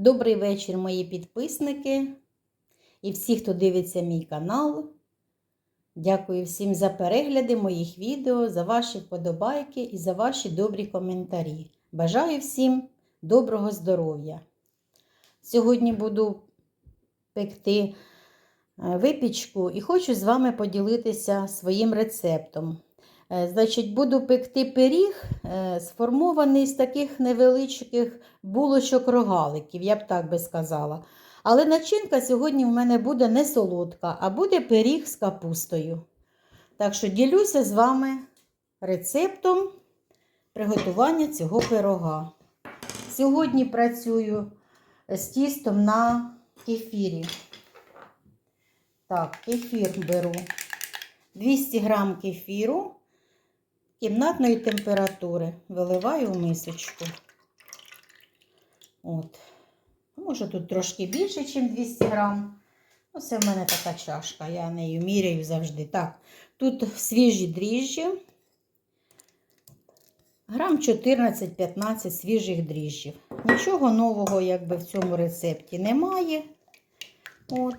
Добрий вечір, мої підписники і всі, хто дивиться мій канал. Дякую всім за перегляди моїх відео, за ваші вподобайки і за ваші добрі коментарі. Бажаю всім доброго здоров'я. Сьогодні буду пекти е, випічку і хочу з вами поділитися своїм рецептом. Е, Значить, буду пекти пиріг, е, сформований з таких невеличких булочок рогаликів, я б так би сказала. Але начинка сьогодні в мене буде не солодка, а буде пиріг з капустою. Так що ділюся з вами рецептом приготування цього пирога. Сьогодні працюю з тістом на кефірі. Так, кефір беру 200 грам кефіру кімнатної температури. Виливаю в мисочку. От. Може тут трошки більше, ніж 200 грам. Оце в мене така чашка, я нею міряю завжди. Так, тут свіжі дріжджі. Грам 14-15 свіжих дріжджів. Нічого нового, якби в цьому рецепті немає. От.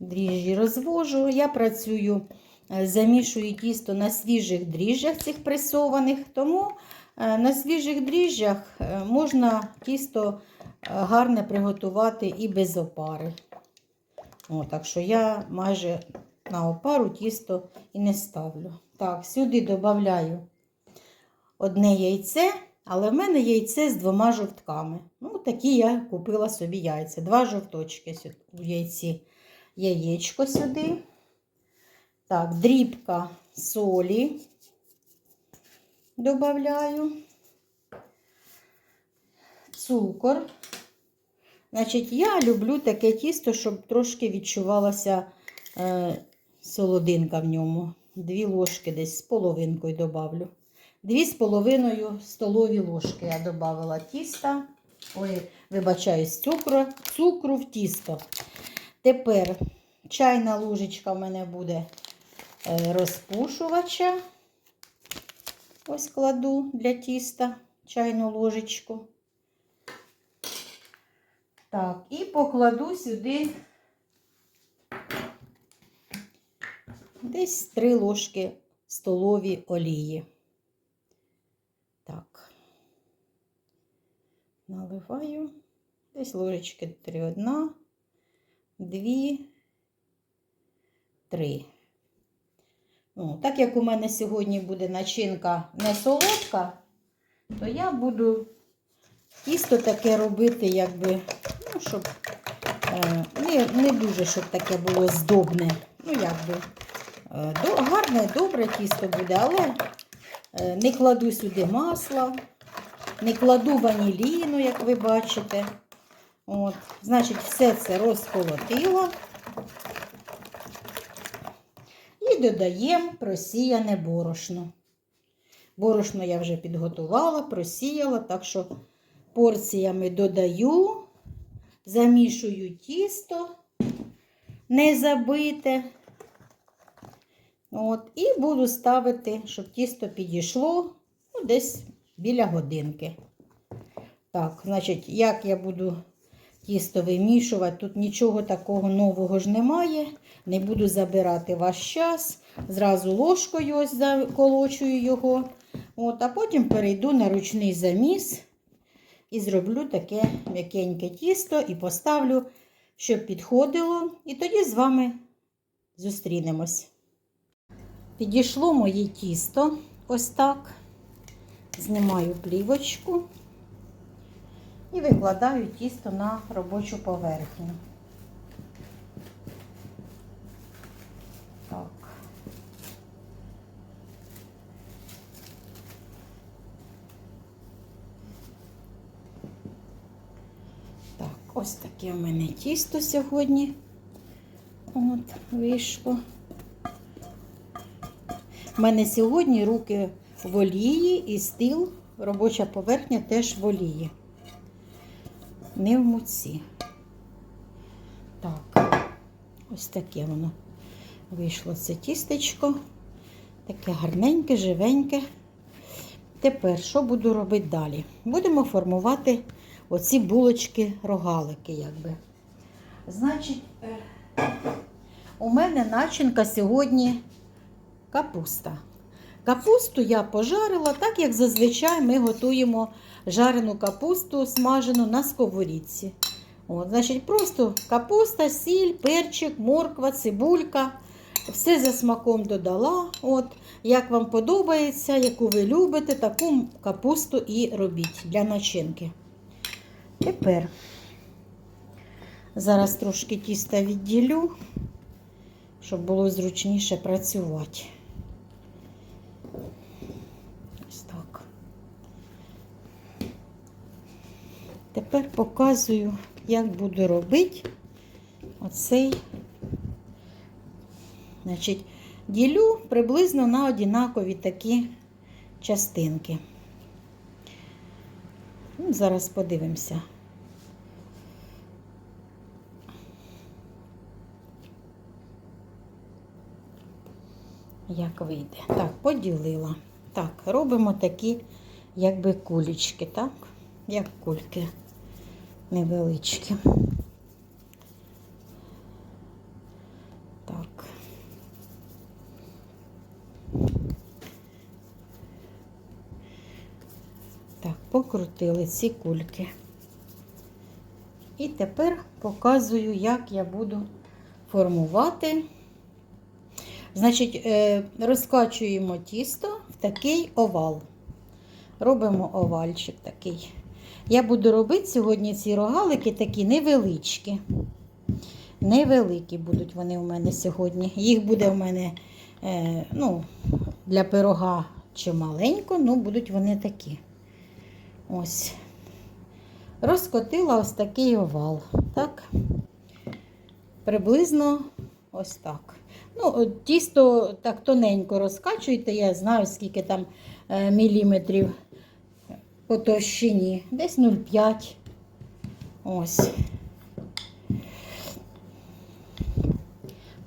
Дріжджі розвожу. Я працюю, замішую тісто на свіжих дріжджах цих пресованих, тому е, на свіжих дріжджах е, можна тісто гарне приготувати і без опари. О, так що я майже на опару тісто і не ставлю. Так, сюди додаю одне яйце, але в мене яйце з двома жовтками. Ну, такі я купила собі яйця. Два жовточки у яйці. Яєчко сюди. Так, дрібка солі додаю. Цукор. Значить, я люблю таке тісто, щоб трошки відчувалася е, солодинка в ньому. Дві ложки десь з половинкою додавлю. Дві з половиною столові ложки я додавала тіста. Ой, вибачаюсь, цукру, цукру в тісто. Тепер чайна ложечка в мене буде розпушувача. Ось кладу для тіста чайну ложечку. Так, і покладу сюди десь 3 ложки столові олії. Так, наливаю десь ложечки 3 одна, 2, 3. Ну, так як у мене сьогодні буде начинка не солодка, то я буду тісто таке робити, якби, ну, щоб е, не, не дуже, щоб таке було здобне. Ну, якби, е, до, гарне, добре тісто буде, але е, не кладу сюди масла, не кладу ваніліну, як ви бачите. От, Значить, все це розколотила. І додаємо просіяне борошно. Борошно я вже підготувала, просіяла, так що порціями додаю, замішую тісто, не забите. От, І буду ставити, щоб тісто підійшло ну, десь біля годинки. Так, значить, як я буду тісто вимішувати, тут нічого такого нового ж немає. Не буду забирати ваш час. Зразу ложкою ось заколочую його. От, А потім перейду на ручний заміс і зроблю таке м'якеньке тісто і поставлю, щоб підходило. І тоді з вами зустрінемось. Підійшло моє тісто ось так. Знімаю плівочку і викладаю тісто на робочу поверхню. Так. Так, ось таке в мене тісто сьогодні. От, вийшло. У мене сьогодні руки в олії і стіл, робоча поверхня теж в олії. Не в муці. Так, ось таке воно вийшло це тістечко. Таке гарненьке, живеньке. Тепер що буду робити далі? Будемо формувати оці булочки-рогалики, якби. Значить, е, у мене начинка сьогодні капуста. Капусту я пожарила, так як зазвичай ми готуємо жарену капусту смажену на сковорідці. От, значить, просто капуста, сіль, перчик, морква, цибулька. Все за смаком додала. От, як вам подобається, яку ви любите, таку капусту і робіть для начинки. Тепер зараз трошки тіста відділю, щоб було зручніше працювати. Ось так. Тепер показую, як буду робити оцей. Значить, ділю приблизно на однакові такі частинки. Зараз подивимося. Як вийде. Так, поділила. Так, робимо такі, якби кулечки, так? Як кульки невеличкі. Так. Так, покрутили ці кульки. І тепер показую, як я буду формувати. Значить, е, розкачуємо тісто в такий овал. Робимо овальчик такий. Я буду робити сьогодні ці рогалики такі невеличкі. Невеликі будуть вони у мене сьогодні. Їх буде у мене е, ну, для пирога чи маленько, ну будуть вони такі. Ось. Розкотила ось такий овал. Так? Приблизно ось так. Ну, Тісто так тоненько розкачуйте, я знаю, скільки там е, міліметрів по товщині. Десь 0,5. Ось.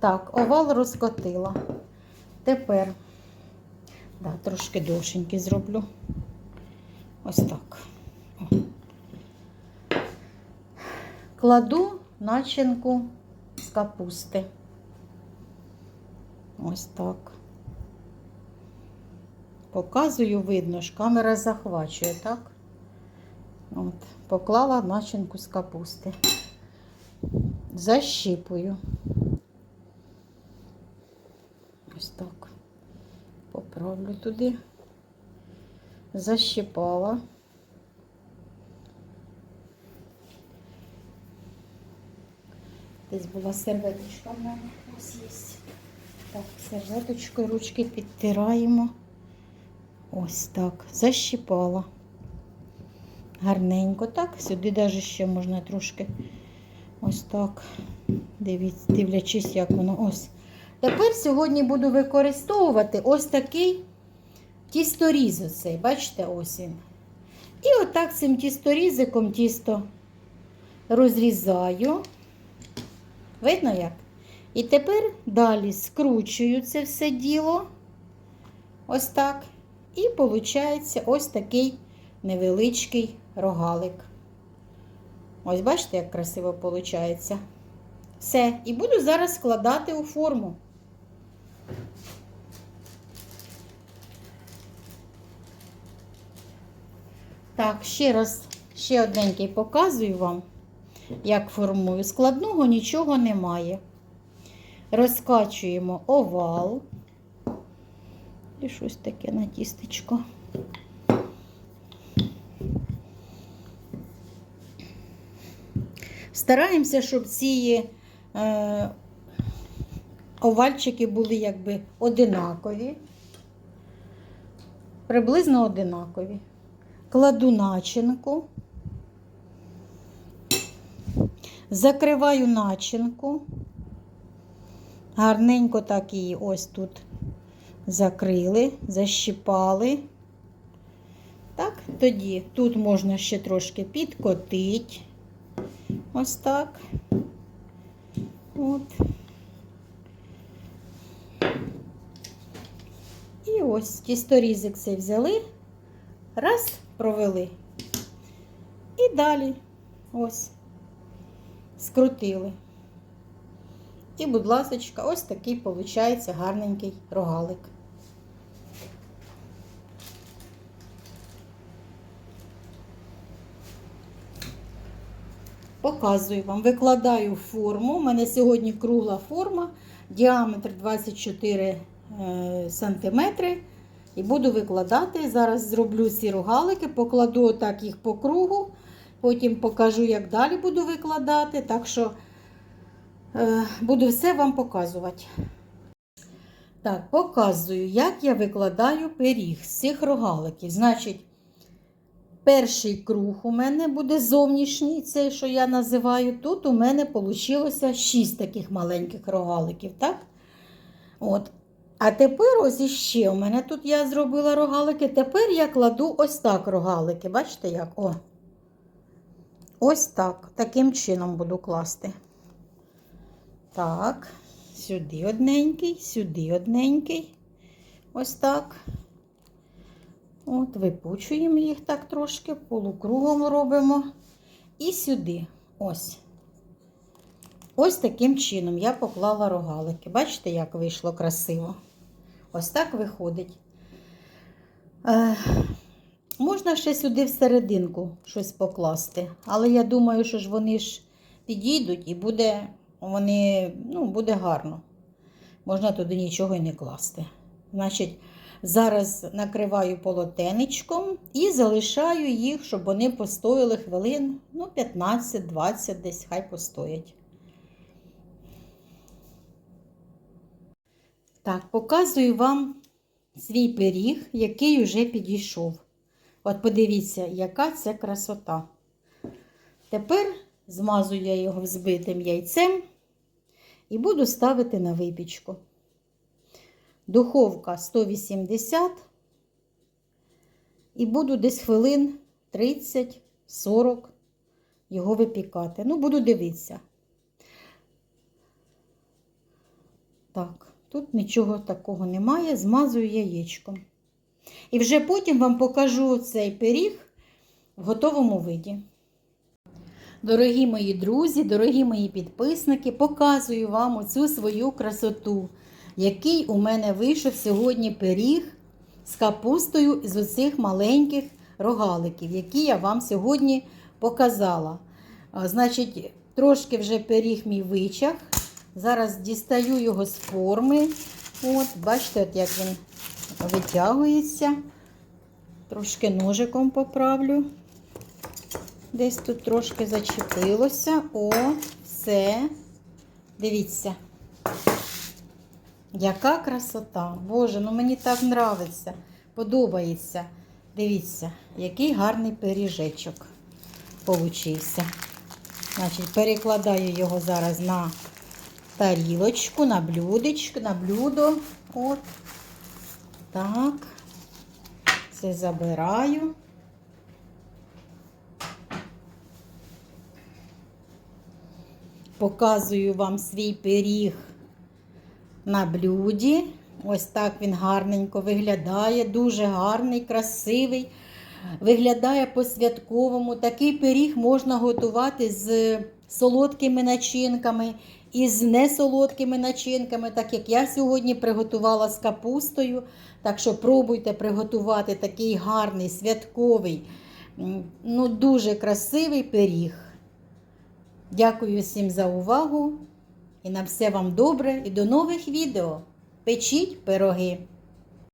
Так, овал розкотила. Тепер, да, трошки довшенький зроблю. Ось так. Кладу начинку з капусти. Ось так. Показую, видно ж, камера захвачує, так? От, поклала начинку з капусти. Защіпую. Ось так. Поправлю туди. Защіпала. Десь була серветочка в мене. Ось є. Так, серветочкою ручки підтираємо. Ось так. Защіпала. Гарненько, так. Сюди навіть ще можна трошки ось так. Дивлячись, як воно ось. Тепер сьогодні буду використовувати ось такий тісторіз. Оцей, бачите, ось він. І отак цим тісторізиком тісто розрізаю. Видно як? І тепер далі скручую це все діло. Ось так. І виходить ось такий невеличкий рогалик. Ось бачите, як красиво виходить. Все. І буду зараз складати у форму. Так, ще раз, ще одненький показую вам, як формую. Складного нічого немає. Розкачуємо овал. І щось таке на тістечко. Стараємося, щоб ці е, овальчики були якби одинакові, приблизно одинакові. Кладу начинку, закриваю начинку, гарненько так її ось тут закрили, защипали. Так, тоді тут можна ще трошки підкотити. Ось так. От. І ось тісторізик цей взяли, Раз, провели. І далі ось скрутили. І, будь ласка, ось такий виходить гарненький рогалик. Показую вам, викладаю форму. У мене сьогодні кругла форма, діаметр 24 е, сантиметри. І буду викладати. Зараз зроблю ці рогалики, покладу отак їх по кругу. Потім покажу, як далі буду викладати. Так що е, буду все вам показувати. Так, показую, як я викладаю пиріг з цих рогаликів. Значить, перший круг у мене буде зовнішній, цей, що я називаю. Тут у мене вийшло 6 таких маленьких рогаликів. так? От. А тепер ось іще у мене тут я зробила рогалики. Тепер я кладу ось так рогалики. Бачите як? О. Ось так. Таким чином буду класти. Так, сюди одненький, сюди одненький. Ось так. От, випучуємо їх так трошки, полукругом робимо. І сюди. Ось. Ось таким чином я поклала рогалики. Бачите, як вийшло красиво? Ось так виходить. Е, можна ще сюди всерединку щось покласти, але я думаю, що ж вони ж підійдуть і буде, вони, ну, буде гарно. Можна туди нічого і не класти. Значить, зараз накриваю полотенечком і залишаю їх, щоб вони постояли хвилин ну, 15-20 десь, хай постоять. Так, показую вам свій пиріг, який вже підійшов. От подивіться, яка це красота. Тепер змазую я його взбитим яйцем і буду ставити на випічку. Духовка 180 і буду десь хвилин 30-40 його випікати. Ну, буду дивитися. Так. Тут нічого такого немає, змазую яєчком. І вже потім вам покажу цей пиріг в готовому виді. Дорогі мої друзі, дорогі мої підписники, показую вам оцю свою красоту, який у мене вийшов сьогодні пиріг з капустою з оцих маленьких рогаликів, які я вам сьогодні показала. Значить, трошки вже пиріг мій вичах. Зараз дістаю його з форми. От, Бачите, от як він витягується. Трошки ножиком поправлю. Десь тут трошки зачепилося. О, все. Дивіться. Яка красота! Боже, ну мені так подобається. Подобається. Дивіться, який гарний пиріжечок получився. Значить, перекладаю його зараз на тарілочку, на блюдечко, на блюдо. От. Так. Це забираю. Показую вам свій пиріг на блюді. Ось так він гарненько виглядає, дуже гарний, красивий. Виглядає по-святковому. Такий пиріг можна готувати з солодкими начинками і з несолодкими начинками, так як я сьогодні приготувала з капустою. Так що пробуйте приготувати такий гарний, святковий, ну дуже красивий пиріг. Дякую всім за увагу. І на все вам добре і до нових відео. Печіть пироги!